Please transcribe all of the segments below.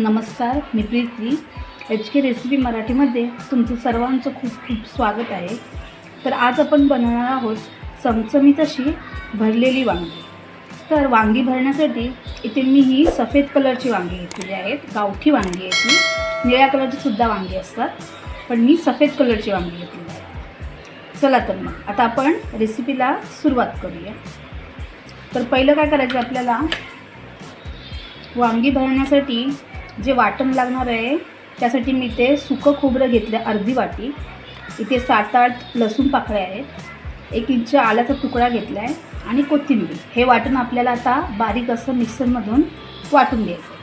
नमस्कार मी Preeti. H K recipe मराठीमध्ये तुमचं सर्वांचं खूप खूप स्वागत आहे. तर आज आपण बनवणार आहोत चमचमीत अशी भरलेली वांगी. तर वांगी भरण्यासाठी इथे मी ही सफेद कलरची वांगी घेतलेली आहेत गावठी वांगी आहे ती. निळ्या कलरची सुद्धा वांगी असतात पण मी सफेद कलरची वांगी घेतलेली आहे. चला तर मग आता आपण रेसिपीला सुरुवात करूया. तर पहिलं काय करायचं आपल्याला? वांगी भरण्यासाठी जे वाटण लागणार आहे त्यासाठी मी ते सुकं खोबरं घेतलं अर्धी वाटी. इथे सात आठ लसूण पाकळ्या आहेत. एक इंच आल्याचा तुकडा घेतला आहे आणि कोथिंबीर. हे वाटण आपल्याला आता बारीक असं मिक्सरमधून वाटून घ्यायचं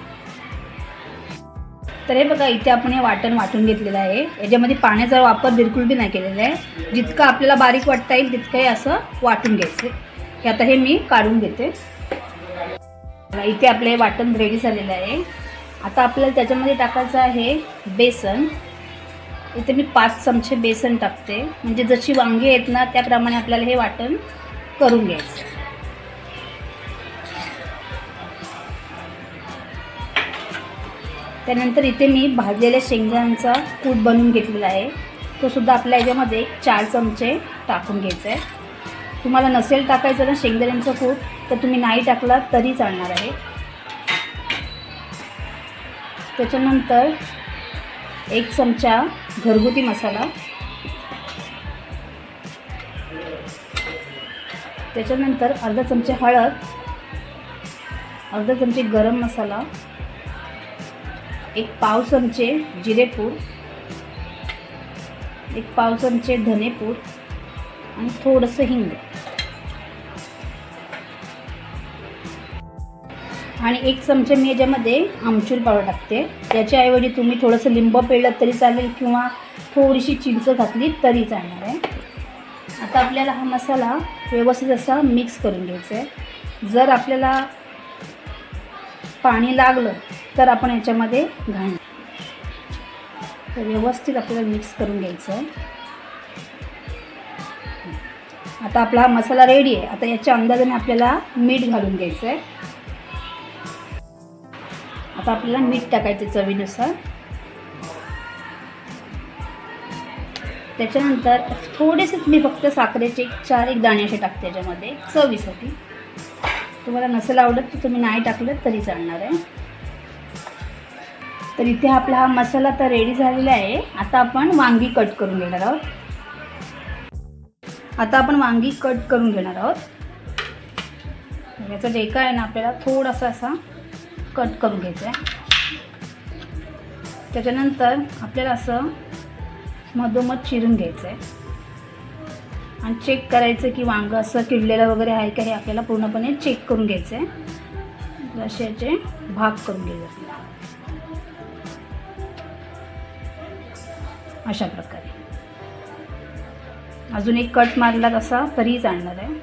तर हे बघा इथे आपण हे वाटण वाटून घेतलेलं आहे. याच्यामध्ये पाण्याचा वापर बिलकुल बी नाही केलेला आहे. जितकं आपल्याला बारीक वाटता येईल तितकंही असं वाटून घ्यायचं हे आता हे मी काढून घेते. इथे आपलं हे वाटण रेडी झालेलं आहे. आता आपल्याला त्याच्यामध्ये टाकायचं आहे बेसन. इथे मी पाच चमचे बेसन टाकते. म्हणजे जशी वांगी आहेत ना त्याप्रमाणे आपल्याला हे वाटण करून घ्यायचं. त्यानंतर इथे मी भाजलेल्या शेंगदाण्यांचा कूट बनवून घेतलेला आहे. तो सुद्धा आपल्या याच्यामध्ये चार चमचे टाकून घ्यायचा आहे. तुम्हाला नसेल टाकायचं ना शेंगदाण्यांचं कूट तर तुम्ही नाही टाकला तरी चालणार आहे. त्याच्यानंतर एक चमचा घरगुती मसाला. त्याच्यानंतर अर्धा चमचे हळद. अर्धा चमचे गरम मसाला. एक पाव चमचे जिरेपूड एक पाव चमचे धनेपूड आणि थोडंसं हिंग. आणि एक चमचे मी याच्यामध्ये आमचूर पावडर टाकते. त्याच्याऐवजी तुम्ही थोडंसं लिंब पेळलं तरी चालेल किंवा थोडीशी चिंच घातली तरी चालणार आहे. आता आपल्याला हा मसाला व्यवस्थित असा मिक्स करून घ्यायचा आहे. जर आपल्याला पाणी लागलं तर आपण याच्यामध्ये घाण तर व्यवस्थित आपल्याला मिक्स करून घ्यायचं आहे. आता आपला हा मसाला रेडी आहे. आता याच्या अंदाजाने आपल्याला मीठ घालून घ्यायचं आहे. आता आपल्याला मीठ टाकायचं चवीनुसार. त्याच्यानंतर थोडेसेच मी फक्त साखरेचे चार एक दाणे असे टाकते याच्यामध्ये चवीसाठी. तुम्हाला नसेल आवडत तर तुम्ही नाही टाकलं तरी चालणार आहे. तर इथे आपला हा मसाला तर रेडी झालेला आहे. आता आपण वांगी कट करून घेणार आहोत. आता आपण वांगी कट करून घेणार आहोत. याचा डेका आहे ना आपल्याला थोडासा असा कट करून घ्यायचं आहे त्याच्यानंतर आपल्याला असं मधोमध चिरून घ्यायचं आहे आणि चेक करायचं की वांगं असं किडलेलं वगैरे आहे का हे आपल्याला पूर्णपणे चेक करून घ्यायचं आहे तर असे याचे भाग करून घ्यायचे अशा प्रकारे. अजून एक कट मारला तसा तरी जाणणार आहे.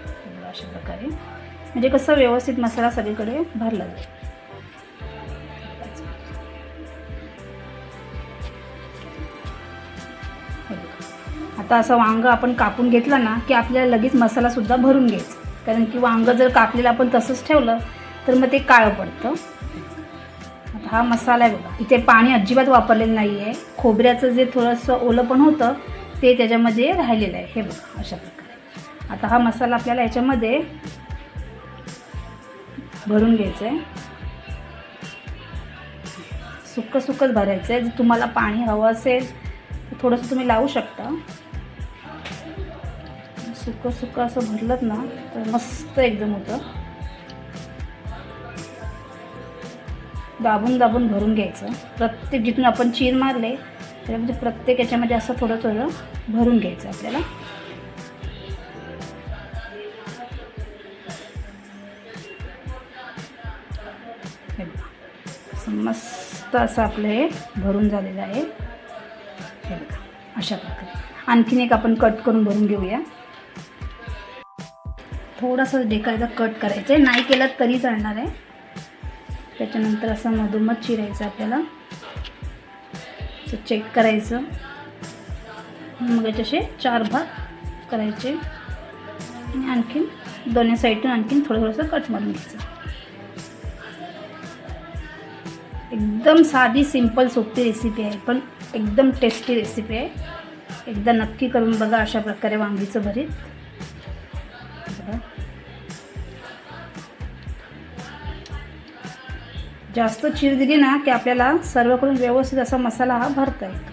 अशा प्रकारे. म्हणजे कसं व्यवस्थित मसाला सगळीकडे भरला जाईल. आता असं वांगं आपण कापून घेतलं ना की आपल्याला लगेच मसालासुद्धा भरून घ्यायचा. कारण की वांगं जर कापलेलं आपण तसंच ठेवलं तर मग ते काळं पडतं. आता हा मसाला आहे बघा. इथे पाणी अजिबात वापरलेलं नाही आहे खोबऱ्याचं जे थोडंसं ओलं पण होतं ते त्याच्यामध्ये राहिलेलं आहे. हे बघा अशा प्रकारे. आता हा मसाला आपल्याला याच्यामध्ये भरून घ्यायचं आहे सुक्कं सुक्कंच भरायचं आहे जर तुम्हाला पाणी हवं असेल तर थोडंसं तुम्ही लावू शकता. सुकं सुकं असं भरलं ना तर मस्त एकदम होतं. दाबून दाबून भरून घ्यायचं. प्रत्येक जिथून आपण चीर मारले त्यामध्ये म्हणजे प्रत्येक याच्यामध्ये असं थोडं थोडं भरून घ्यायचं आपल्याला. मस्त असं आपलं हे भरून झालेलं आहे. हे बघा. अशा प्रकारे. आणखीन एक आपण कट करून भरून घेऊया. थोडंसं डेकायचा कट करायचं आहे नाही केलं तरी चालणार आहे. त्याच्यानंतर असं मधोमध चिरायचं आपल्याला. असं चेक करायचं. मग याच्याशी चार भाग करायचे. आणि आणखीन दोन्ही साईडून आणखीन थोडं थोडंसं कट मारून घ्यायचं. एकदम साधी सिंपल सोपी रेसिपी आहे पण एकदम टेस्टी रेसिपी आहे. एकदा नक्की करून बघा अशा प्रकारे वांगीचं भरीत. जास्त चीर दिली ना की आपल्याला सर्वकडून व्यवस्थित असा मसाला हा भरता येतो.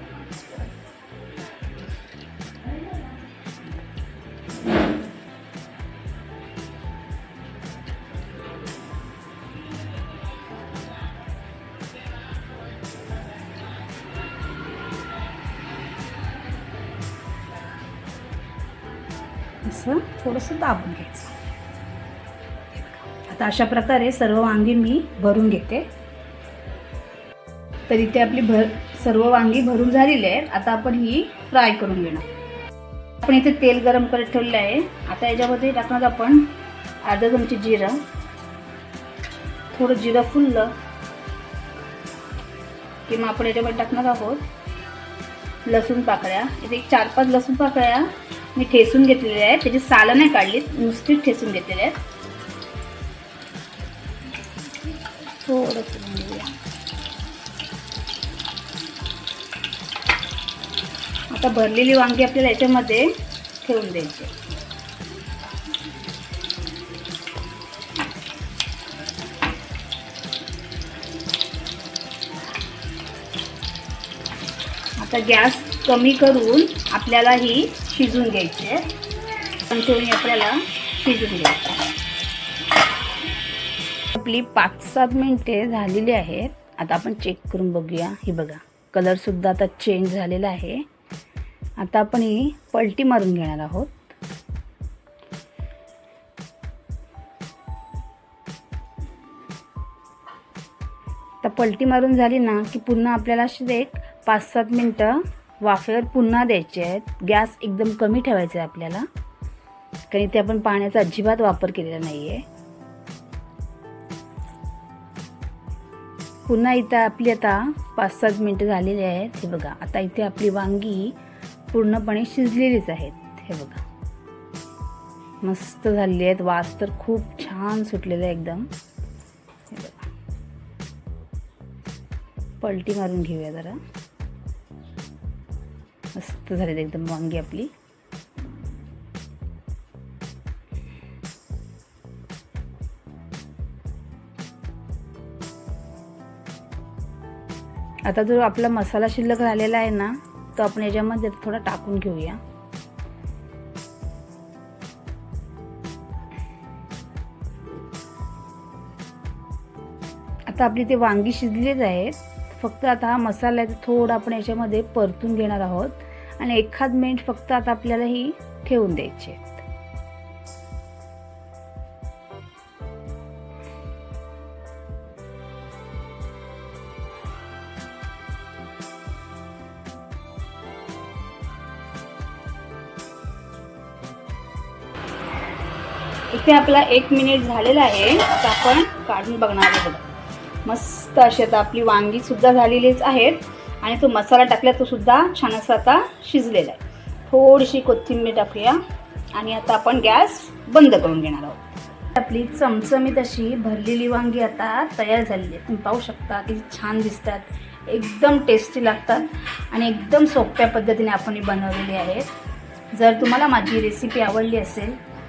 असं थोडंसं दाबून घ्यायचं. तर अशा प्रकारे सर्व वांगी मी भरून घेते. तर इथे आपली भर सर्व वांगी भरून झालेली आहेत. आता आपण ही फ्राय करून घेणार. आपण इथे तेल गरम करत ठेवलेलं आहे. आता याच्यामध्ये टाकणार आपण अर्धा चमचे जिरं थोडं जिरं फुललं किंवा आपण याच्यामध्ये टाकणार आहोत लसूण पाकळ्या. इथे एक चार पाच लसूण पाकळ्या मी ठेसून घेतलेल्या आहेत. त्याची सालं नाही काढली नुसतीच ठेसून घेतलेल्या आहेत. थोडं फुलून घेऊया आता भरलेली वांगी आपल्याला याच्यामध्ये ठेवून द्यायची आता गॅस कमी करून आपल्याला ही शिजून घ्यायची आहे पण ठेवून आपल्याला शिजून घ्यायचं आहे. आपली पाच सात मिनिटे झालेली आहेत. आता आपण चेक करून बघूया. ही बघा कलरसुद्धा आता चेंज झालेला आहे. आता आपण ही पलटी मारून घेणार आहोत. आता पलटी मारून झाली ना की पुन्हा आपल्याला अशी एक पाच सात मिनटं वाफेवर पुन्हा द्यायचे आहेत. गॅस एकदम कमी ठेवायचा आहे आपल्याला. कारण इथे आपण पाण्याचा अजिबात वापर केलेला नाही आहे पुन्हा इथं आपली आता पाच सात मिनटं झालेली आहेत. हे बघा आता इथे आपली वांगी पूर्णपणे शिजलेलीच आहेत. हे बघा. मस्त झालेली आहेत. वास तर खूप छान सुटलेला आहे एकदम. हे बघा. पलटी मारून घेऊया जरा. मस्त झालेली एकदम वांगी आपली. आता जो आपला मसाला शिल्लक राहिलेला आहे ना तो आपण याच्यामध्ये थोडा टाकून घेऊया. आता आपली ते वांगी शिजलेच आहेत. फक्त आता हा मसाला आहे तर थोडा आपण याच्यामध्ये परतून घेणार आहोत. आणि एखाद मिनिट फक्त आता आपल्याला ही ठेवून द्यायची इथे आपला एक मिनिट झालेला आहे आता आपण काढून बघणार आहोत. मस्त अशी आता आपली वांगी सुद्धा झालेलीच आहेत आणि तो मसाला टाकला तो सुद्धा छान असा आता शिजलेला आहे. थोडीशी कोथिंबीर टाकूया आणि आता आपण गॅस बंद करून घेणार आहोत. आपली चमचमीत अशी भरलेली वांगी आता तयार झालेली आहे. तुम्ही पाहू शकता किती छान दिसतात. एकदम टेस्टी लागतात आणि एकदम सोप्या पद्धतीने आपण ही बनवलेली आहेत. जर तुम्हाला माझी रेसिपी आवडली असेल